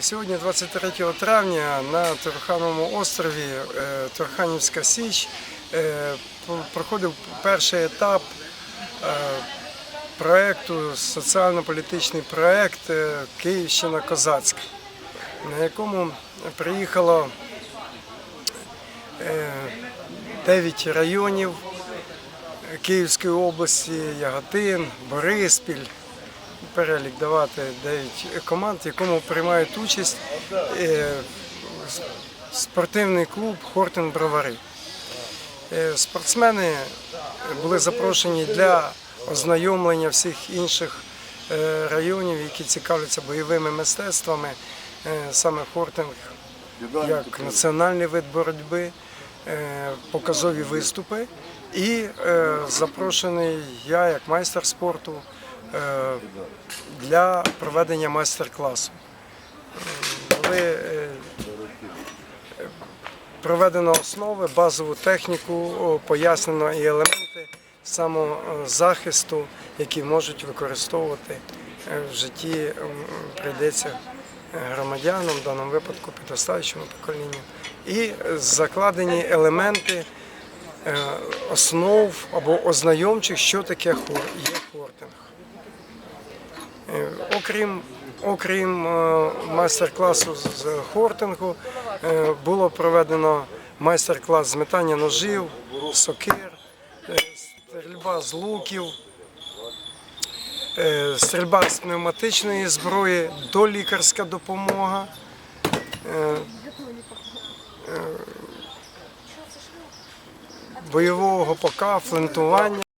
Сьогодні, 23 травня, на Торхановому острові е, Торханівська Січ е, проходив перший етап е, проєкту, соціально-політичний проєкт Київщина Козацька, на якому приїхало 9 районів Київської області, Яготин, Бориспіль, перелік давати 9 команд, в якому приймають участь е, спортивний клуб Хортен Бровари. Е, Спортсмени були запрошені для ознайомлення всіх інших е, районів, які цікавляться бойовими мистецтвами, саме хортинг як національний вид боротьби, показові виступи. І запрошений я як майстер спорту для проведення майстер-класу. Е, Були е, проведено основи, базову техніку, пояснено і елементи самозахисту, які можуть використовувати е, в житті, прийдеться е, громадянам, в даному випадку підростаючому поколінню. І е, закладені елементи е, основ або ознайомчих, що таке хор-. Е, Окрім, окрім е, майстер-класу з хортингу, е, було проведено майстер-клас з метання ножів, сокир, е, стрільба з луків, е, стрільба з пневматичної зброї, долікарська допомога. е, е, Бойового пока, флентування.